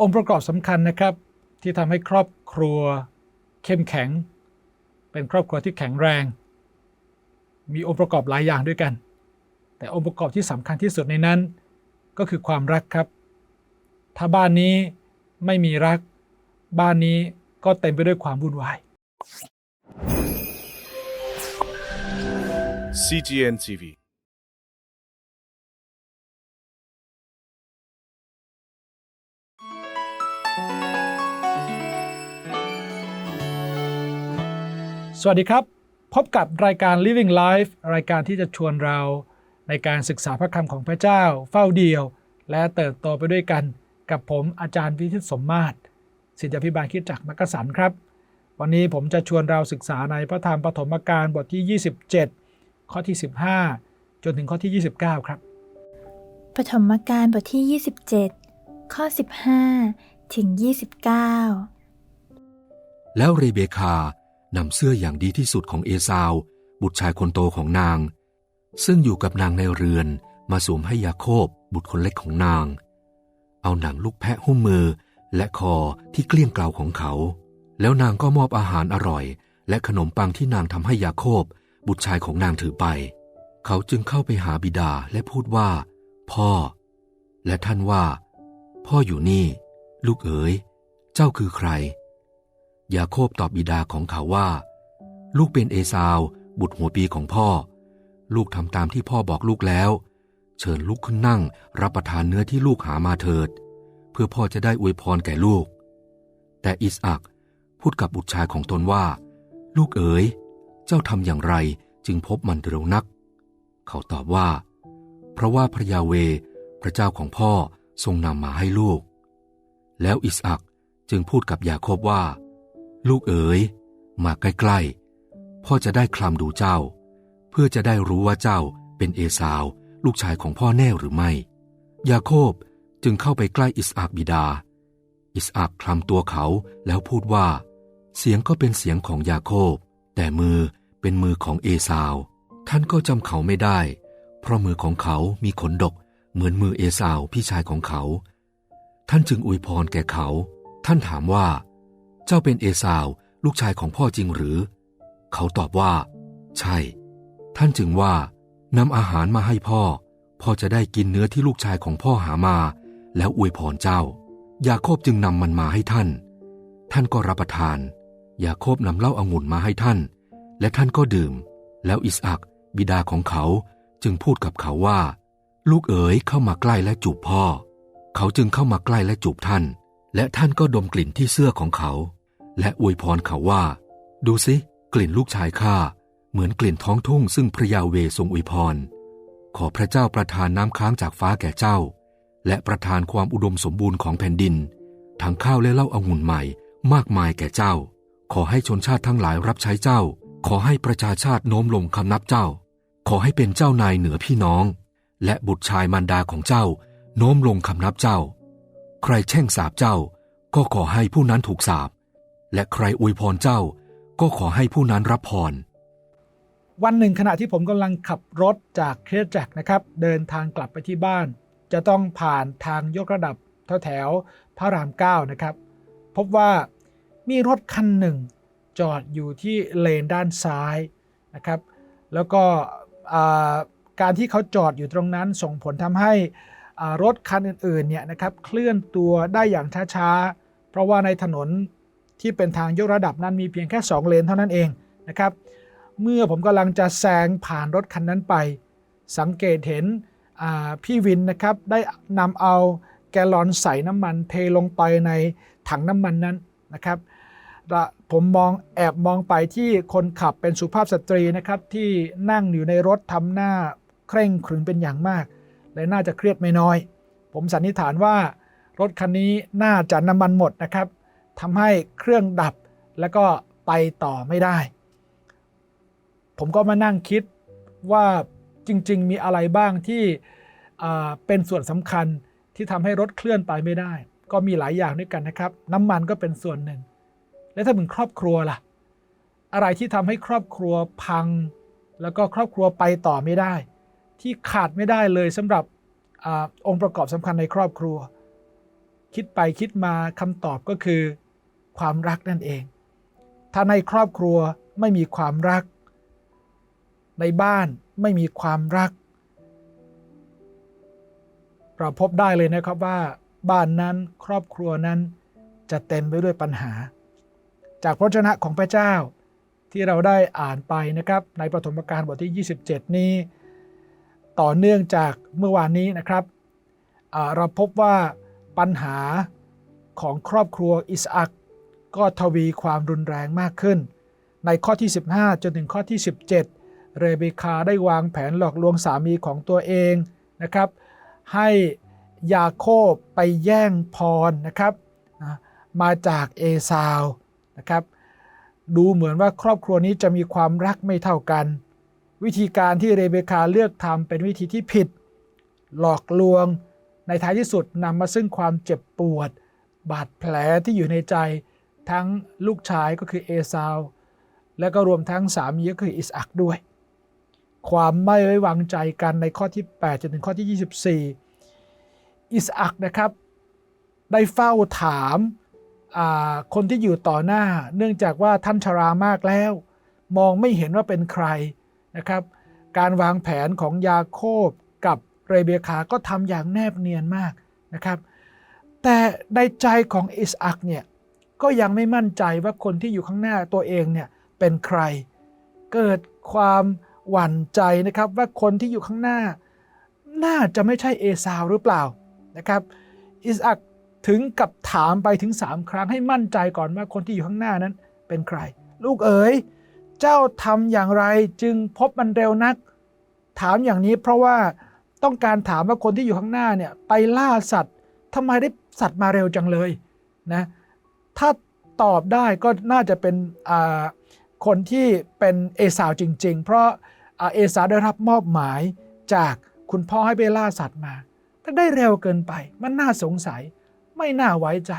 องค์ประกอบสำคัญนะครับ ที่ทำให้ครอบครัวเข้มแข็ง เป็นครอบครัวที่แข็งแรง มีองค์ประกอบหลายอย่างด้วยกัน แต่องค์ประกอบที่สำคัญที่สุดในนั้น ก็คือความรักครับ ถ้าบ้านนี้ไม่มีรัก บ้านนี้ก็เต็มไปด้วยความวุ่นวาย CGN TV สวัสดีครับ พบกับรายการ Living Life รายการที่จะชวนเราในการศึกษาพระคำของพระเจ้า เฝ้าเดียว และเติบโตไปด้วยกันกับผมอาจารย์วิทิตสมมาตรศิษยาพิบาลคริดจักรมักกะสันครับ วันนี้ผมจะชวนเราศึกษาในพระธรรมปฐมกาลบทที่ 27 ข้อที่ 15 จนถึงข้อที่ 29 ครับ ปฐมกาลบทที่ 27 ข้อ 15 ถึง 29 แล้วเรเบคา นำเสื้ออย่างดีที่สุดของเอซาว บุตรชายคนโตของนาง ซึ่งอยู่กับนางในเรือนมาสวมให้ยาโคบบุตรคนเล็กของนาง เอาหนังลูกแพะหุ้มมือและคอที่เกลี้ยงเกลาของเขา แล้วนางก็มอบอาหารอร่อย และขนมปังที่นางทำให้ยาโคบ บุตรชายของนางถือไป เขาจึงเข้าไปหาบิดาและพูดว่า พ่อ และท่านว่า พ่ออยู่นี่ ลูกเอ๋ย เจ้าคือใคร ยาโคบตอบบิดาของเขาว่า ลูกเป็นเอซาว บุตรหัวปีของพ่อ ลูกทำตามที่พ่อบอกลูกแล้ว เชิญลูกขึ้นนั่งรับประทานเนื้อที่ลูกหามาเถิด เพื่อพ่อจะได้อวยพรแก่ลูก แต่อิสอักพูดกับบุตรชายของตนว่า ลูกเอ๋ย เจ้าทำอย่างไรจึงพบมันเร็วนัก เขาตอบว่า เพราะว่าพระยาเว พระเจ้าของพ่อทรงนำมาให้ลูก แล้วอิสอักจึงพูดกับยาโคบว่า ลูกเอ๋ย มาใกล้ๆ พ่อจะได้คลำดูเจ้า เพื่อจะได้รู้ว่าเจ้าเป็นเอสาว ลูกชายของพ่อแน่หรือไม่ ยาโคบจึงเข้าไปใกล้อิสอักบิดา อิสอักคลำตัวเขาแล้วพูดว่า เสียงก็เป็นเสียงของยาโคบ แต่มือเป็นมือของเอสาว ท่านก็จำเขาไม่ได้ เพราะมือของเขามีขนดก เหมือนมือเอสาวพี่ชายของเขา ท่านจึงอวยพรแก่เขา ท่านถามว่า เจ้าเป็นเอสาวลูกชายของพ่อจริงหรือ เขาตอบว่า ใช่ ท่านจึงว่านำอาหารมาให้พ่อ พ่อจะได้กินเนื้อที่ลูกชายของพ่อหามา แล้วอวยพรเจ้า ยาโคบจึงนำมันมาให้ท่าน ท่านก็รับประทาน ยาโคบนำเหล้าอางุ่นมาให้ท่าน และท่านก็ดื่ม แล้วอิสอักบิดาของเขาจึงพูดกับเขาว่า ลูกเอ๋ยเข้ามาใกล้และจูบพ่อ เขาจึงเข้ามาใกล้และจูบท่าน และท่านก็ดมกลิ่นที่เสื้อของเขา และอวยพรเขาว่า ดูสิ กลิ่นลูกชายข้าเหมือนกลิ่นท้องทุ่งซึ่งพระยาเวทรงอวยพร ขอพระเจ้าประทานน้ำค้างจากฟ้าแก่เจ้า และประทานความอุดมสมบูรณ์ของแผ่นดิน ทั้งข้าวและเหล้าอางุ่นใหม่มากมายแก่เจ้า ขอให้ชนชาติทั้งหลายรับใช้เจ้า ขอให้ประชาชาติโน้มลงคำนับเจ้า ขอให้เป็นเจ้านายเหนือพี่น้อง และบุตรชายมารดาของเจ้า โน้มลงคำนับเจ้า ใครแช่งสาบเจ้า ก็ขอให้ผู้นั้นถูกสาบ และใครอวยพรเจ้า ก็ขอให้ผู้นั้นรับพร วันหนึ่งขณะที่ผมกำลังขับรถจากเครียดจักรนะครับ เดินทางกลับไปที่บ้าน จะต้องผ่านทางยกระดับแถวแถวๆพระรามเก้านะครับ พบว่ามีรถคันหนึ่ง จอดอยู่ที่เลนด้านซ้ายนะครับ แล้วก็การที่เขาจอดอยู่ตรงนั้นส่งผลทำให้ รถคันอื่นๆเนี่ยนะครับเคลื่อนตัวได้อย่างช้าๆ เพราะว่าในถนนที่เป็นทางยกระดับนั้นมีเพียงแค่ 2 เลนเท่านั้นเองนะครับ เมื่อผมกำลังจะแซงผ่านรถคันนั้นไป สังเกตเห็นพี่วินนะครับได้นำเอาแกลลอนใส่น้ำมันเทลงไปในถังน้ำมันนั้นนะครับผมมองแอบมองไปที่คนขับเป็นสุภาพสตรีนะครับที่นั่งอยู่ในรถทำหน้าเคร่งขรึมเป็นอย่างมาก และน่าจะเครียดไม่น้อย ผมสันนิษฐานว่ารถคันนี้น่าจะน้ำมันหมดนะครับทำให้เครื่องดับแล้วก็ไปต่อไม่ได้ ผมก็มานั่งคิดว่าจริง ๆ มีอะไรบ้างที่เป็นส่วนสำคัญที่ทำให้รถเคลื่อนไปไม่ได้ ก็มีหลายอย่างด้วยกันนะครับ น้ำมันก็เป็นส่วนหนึ่ง และถ้าเป็นครอบครัวล่ะ อะไรที่ทำให้ครอบครัวพัง แล้วก็ครอบครัวไปต่อไม่ได้ ที่ขาดไม่ได้เลยสำหรับอองค์ประกอบสำคัญในครอบครัว คิดไปคิดมาคำตอบก็คือ ความรักนั่นเอง ถ้าในครอบครัวไม่มีความรัก ในบ้านไม่มีความรัก เราพบได้เลยนะครับว่า บ้านนั้นครอบครัวนั้นจะเต็มไปด้วยปัญหา จากพระชนะของพระเจ้าที่เราได้อ่านไปนะครับ ในปฐมกาลบทที่ 27 นี้ ต่อเนื่องจากเมื่อวานนี้นะครับ เราพบว่าปัญหาของครอบครัวอิสอักก็ทวีความรุนแรงมากขึ้น ในข้อที่ 15 จนถึงข้อที่ 17 เรเบคาได้วางแผนหลอกลวงสามีของตัวเองนะครับ ให้ยาโคบไปแย่งพรนะครับนะมาจากเอซาวนะครับ ดูเหมือนว่าครอบครัวนี้จะมีความรักไม่เท่ากัน วิธีการที่เรเบคาเลือกทำเป็นวิธีที่ผิด หลอกลวง ในท้ายที่สุดนำมาซึ่งความเจ็บปวด บาดแผลที่อยู่ในใจ ทั้งลูกชายก็คือเอซาว และก็รวมทั้งสามีก็คืออิสอักด้วย ความไม่ไว้วางใจกันในข้อที่ 8 จนถึงข้อที่ 24 อิสอักนะครับ ได้เฝ้าถามาคนที่อยู่ต่อหน้า เนื่องจากว่าท่านชรามากแล้ว มองไม่เห็นว่าเป็นใคร นะครับ การวางแผนของยาโคบกับเรเบคาก็ทำอย่างแนบเนียนมากนะครับ แต่ในใจของอิสอักเนี่ยก็ยังไม่มั่นใจว่าคนที่อยู่ข้างหน้าตัวเองเนี่ยเป็นใคร เกิดความหวั่นใจนะครับว่าคนที่อยู่ข้างหน้า น่าจะไม่ใช่เอซาวหรือเปล่านะครับอิสอักถึงกับถามไปถึง 3 ครั้งให้มั่นใจก่อนว่าคนที่อยู่ข้างหน้านั้นเป็นใคร ลูกเอ๋ย เจ้าทำอย่างไรจึงพบมันเร็วนัก ถามอย่างนี้เพราะว่าต้องการถามว่าคนที่อยู่ข้างหน้าเนี่ยไปล่าสัตว์ทำไมได้สัตว์มาเร็วจังเลยนะถ้าตอบได้ก็น่าจะเป็นคนที่เป็นเอสาวจริง ๆ เพราะเอสาวได้รับมอบหมายจากคุณพ่อให้ไปล่าสัตว์มาแต่ได้เร็วเกินไป มันน่าสงสัย ไม่น่าไว้ใจ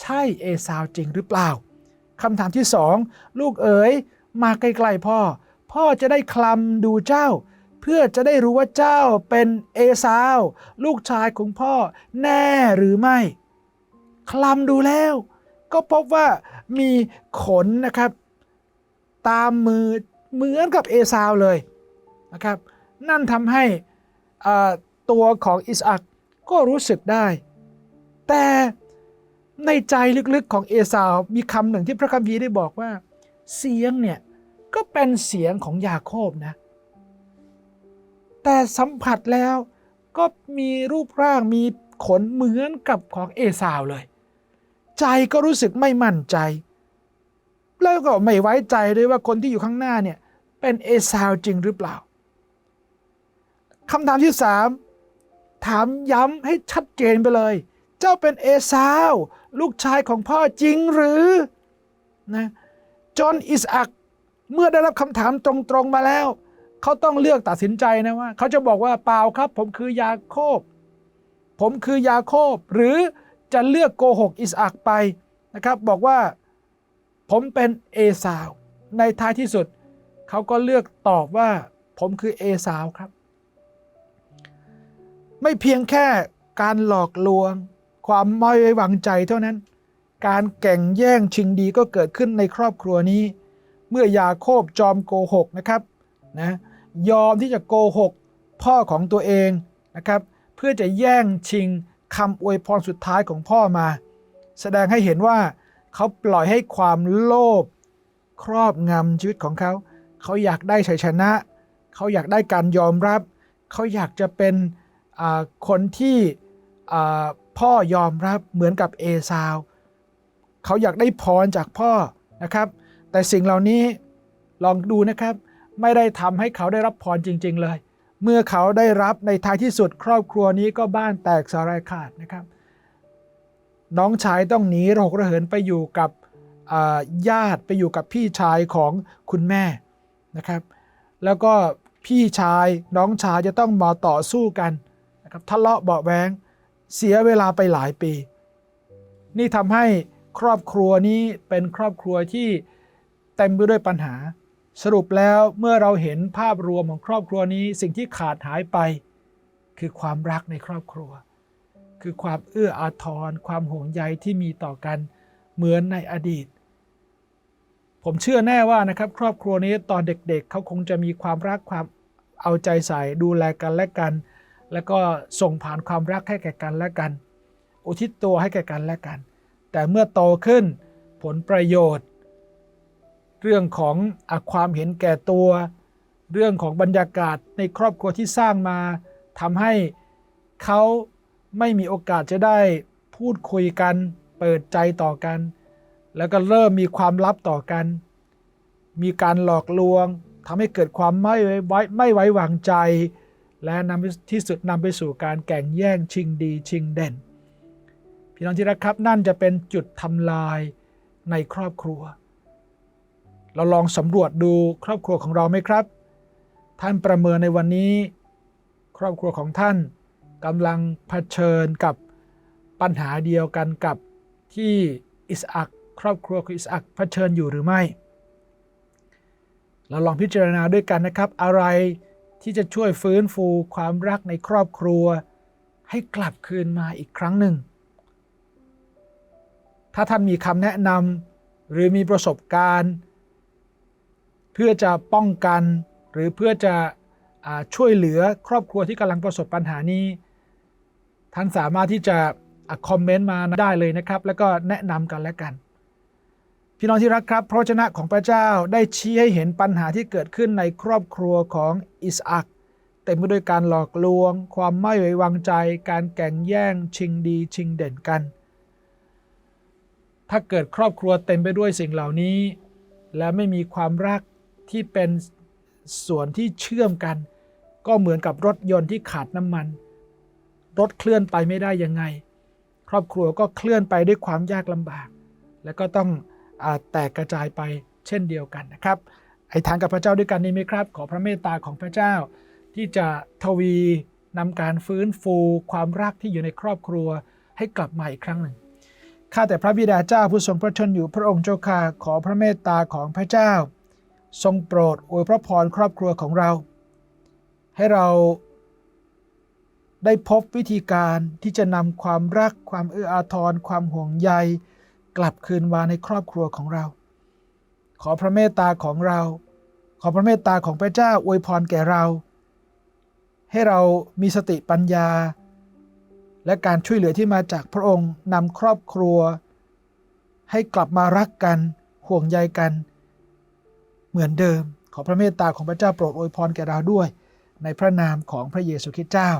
ใช่เอสาวจริงหรือเปล่าคำถามที่สองลูกเอ๋ย มาใกล้ๆพ่อ พ่อจะได้คลำดูเจ้า เพื่อจะได้รู้ว่าเจ้าเป็นเอสาว ลูกชายของพ่อแน่หรือไม่ คลำดูแล้ว ก็พบว่ามีขนนะครับ ตามมือเหมือนกับเอสาวเลยนะครับ นั่นทำให้ตัวของอิสอักก็รู้สึกได้ แต่ในใจลึกๆของเอสาวมีคำหนึ่งที่พระคัมภีร์ได้บอกว่า เสียงเนี่ยก็เป็นเสียงของยาโคบนะ แต่สัมผัสแล้วก็มีรูปร่างมีขนเหมือนกับของเอสาวเลย ใจก็รู้สึกไม่มั่นใจ แล้วก็ไม่ไว้ใจด้วยว่าคนที่อยู่ข้างหน้าเนี่ยเป็นเอสาวจริงหรือเปล่าคำถามที่สามถามย้ำให้ชัดเจนไปเลย เจ้าเป็นเอสาว ลูกชายของพ่อจริงหรือนะ จนอิสอักเมื่อได้รับคำถามตรงๆมาแล้ว เขาต้องเลือกตัดสินใจนะว่า เขาจะบอกว่าเปล่าครับ ผมคือยาโคบ ผมคือยาโคบ หรือจะเลือกโกหกอิสอักไปนะครับ บอกว่าผมเป็นเอสาว ในท้ายที่สุด เขาก็เลือกตอบว่า ผมคือเอสาวครับ ไม่เพียงแค่การหลอกลวง ความไม่ไว้วางใจเท่านั้น การแก่งแย่งชิงดีก็เกิดขึ้นในครอบครัวนี้ เมื่อยาโคบจอมโกหกนะครับนะยอมที่จะโกหกพ่อของตัวเองนะครับ เพื่อจะแย่งชิงคำอวยพรสุดท้ายของพ่อมา แสดงให้เห็นว่าเขาปล่อยให้ความโลภครอบงำชีวิตของเขา เขาอยากได้ชัยชนะ เขาอยากได้การยอมรับ เขาอยากจะเป็นคนที่พ่อยอมรับเหมือนกับเอซาว เขาอยากได้พรจากพ่อนะครับ แต่สิ่งเหล่านี้ลองดูนะครับ ไม่ได้ทำให้เขาได้รับพรจริง ๆ เลย เมื่อเขาได้รับในท้ายที่สุดครอบครัวนี้ก็บ้านแตกสลายขาดนะครับ น้องชายต้องหนีระหกระเหินไปอยู่กับญาติไปอยู่กับพี่ชายของคุณแม่นะครับ แล้วก็พี่ชายน้องชายจะต้องมาต่อสู้กันนะครับทะเลาะเบาะแวงเสียเวลาไปหลายปี นี่ทำให้ ครอบครัวนี้เป็นครอบครัวที่เต็มไปด้วยปัญหา สรุปแล้วเมื่อเราเห็นภาพรวมของครอบครัวนี้สิ่งที่ขาดหายไป คือความรักในครอบครัว คือความเอื้ออาทร ความห่วงใยที่มีต่อกันเหมือนในอดีต ผมเชื่อแน่ว่านะครับ ครอบครัวนี้ตอนเด็กๆเขาคงจะมีความรักความเอาใจใส่ดูแลกันและกัน แล้วก็ส่งผ่านความรักให้แก่กันและกัน อุทิศตัวให้แก่กันและกัน แต่เมื่อโตขึ้นผลประโยชน์ เรื่องของอความเห็นแก่ตัว เรื่องของบรรยากาศในครอบครัวที่สร้างมาทำให้เขาไม่มีโอกาสจะได้พูดคุยกัน เปิดใจต่อกัน แล้วก็เริ่มมีความลับต่อกัน มีการหลอกลวงทำให้เกิดความไม่ไว้ไม่ไว้วางใจ และนำที่สุดนำไปสู่การแก่งแย่งชิงดีชิงเด่น พี่น้องที่รักครับ นั่นจะเป็นจุดทำลายในครอบครัว เราลองสำรวจดูครอบครัวของเราไหมครับ ท่านประเมินในวันนี้ ครอบครัวของท่านกำลังเผชิญกับปัญหาเดียวกันกับที่อิสอักครอบครัวของอิสอักเผชิญอยู่หรือไม่ เราลองพิจารณาด้วยกันนะครับ อะไรที่จะช่วยฟื้นฟูความรักในครอบครัว ให้กลับคืนมาอีกครั้งหนึ่ง ถ้าท่านมีคำแนะนำหรือมีประสบการณ์ เพื่อจะป้องกันหรือเพื่อจะอช่วยเหลือครอบครัวที่กำลังประสบปัญหานี้ ท่านสามารถที่จะอคอมเมนต์มาได้เลยนะครับ แล้วก็แนะนำกันและกัน พี่น้องที่รักครับ พระวจนะของพระเจ้าได้ชี้ให้เห็นปัญหาที่เกิดขึ้นในครอบครัวของอิสอักเต็มไปด้วยการหลอกลวง ความไม่ไว้วางใจ การแก่งแย่ง ชิงดี ชิงเด่นกัน ถ้าเกิดครอบครัวเต็มไปด้วยสิ่งเหล่านี้ และไม่มีความรักที่เป็นส่วนที่เชื่อมกัน ก็เหมือนกับรถยนต์ที่ขาดน้ำมัน รถเคลื่อนไปไม่ได้ยังไง ครอบครัวก็เคลื่อนไปด้วยความยากลำบาก และก็ต้องอแตกกระจายไปเช่นเดียวกันนะครับ ไอ้ทางกับพระเจ้าด้วยกันนี้ไหมครับ ขอพระเมตตาของพระเจ้า ที่จะทวีนำการฟื้นฟูความรักที่อยู่ในครอบครัวให้กลับมาอีกครั้งหนึ่ง ข้าแต่พระบิดาเจ้าผู้ทรงพระชนอยู่พระองค์เจ้าข้าขอพระเมตตาของพระเจ้า ทรงโปรดอวยพระพรครอบครัวของเรา ให้เราได้พบวิธีการที่จะนำความรักความเอื้ออาทร ความห่วงใย กลับคืนมาในครอบครัวของเรา ขอพระเมตตาของเรา ขอพระเมตตาของพระเจ้าอวยพรแก่เรา ให้เรามีสติปัญญา และการช่วยเหลือที่มาจากพระองค์นำครอบครัว ให้กลับมารักกัน ห่วงใยกัน เหมือนเดิม ขอพระเมตตาของพระเจ้าโปรดอวยพรแก่เราด้วย ในพระนามของพระเยซูคริสต์เจ้า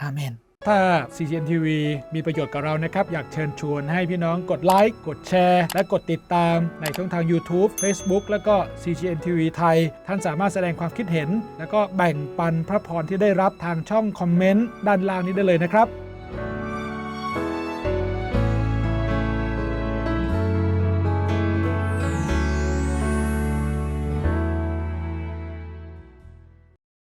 อาเมนถ้า CCN TV มีประโยชน์กับเรานะครับ อยากเชิญชวนให้พี่น้องกดไลค์ กดแชร์ และกดติดตามในช่องทาง YouTube Facebook แล้วก็ CCN TV ไทย ท่านสามารถแสดงความคิดเห็น แล้วก็แบ่งปันพระพรที่ได้รับทางช่องคอมเมนต์ด้านล่างนี้ได้เลยนะครับ